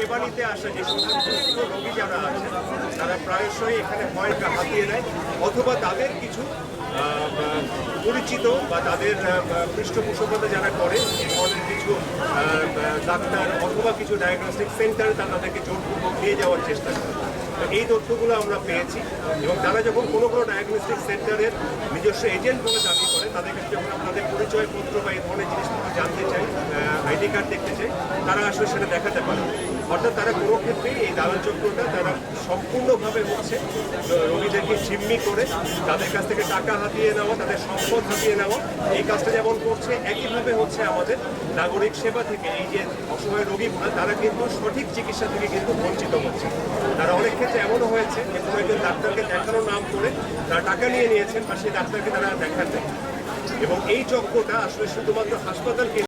সেবা নিতে আসা যে সমস্ত রোগী যারা আছেন তারা প্রায়শই এখানে হয় হাতিয়ে নেয়, অথবা তাদের কিছু পরিচিত বা তাদের পৃষ্ঠপোষকতা যারা করে ধরনের কিছু ডাক্তার অথবা কিছু ডায়াগনস্টিক সেন্টারে তারা তাদেরকে জোরপূর্বক নিয়ে যাওয়ার চেষ্টা করে। এই তথ্যগুলো আমরা পেয়েছি এবং তারা যখন কোনো কোনো ডায়াগনস্টিক সেন্টারের নিজস্ব এজেন্ট বলে দাবি করে, তাদের কাছে যখন আপনাদের পরিচয়পত্র বা এই ধরনের জিনিসপত্র জানতে চাই আইডি কার্ড দেখতে চাই তারা আসলে সেটা দেখাতে পারে অর্থাৎ তারা কোনো ক্ষেত্রেই এই দালাল চক্রটা তারা সম্পূর্ণভাবে হচ্ছে, রোগীদেরকে জিম্মি করে, তাদের কাছ থেকে টাকা হাতিয়ে নেওয়া, তাদের সম্পদ হাতিয়ে নেওয়া, এই কাজটা যেমন করছে, একইভাবে হচ্ছে আমাদের নাগরিক সেবা থেকে এই যে অসহায় রোগীগুলো তারা কিন্তু সঠিক চিকিৎসা থেকে কিন্তু বঞ্চিত হচ্ছে। তারা অনেক ক্ষেত্রে এমনও হয়েছে যে কোনো একজন ডাক্তারকে দেখানোর নাম করে তারা টাকা নিয়ে নিয়েছেন বা সেই ডাক্তারকে তারা দেখান এবং এই চক্রটা আসলে শুধুমাত্র হাসপাতালকে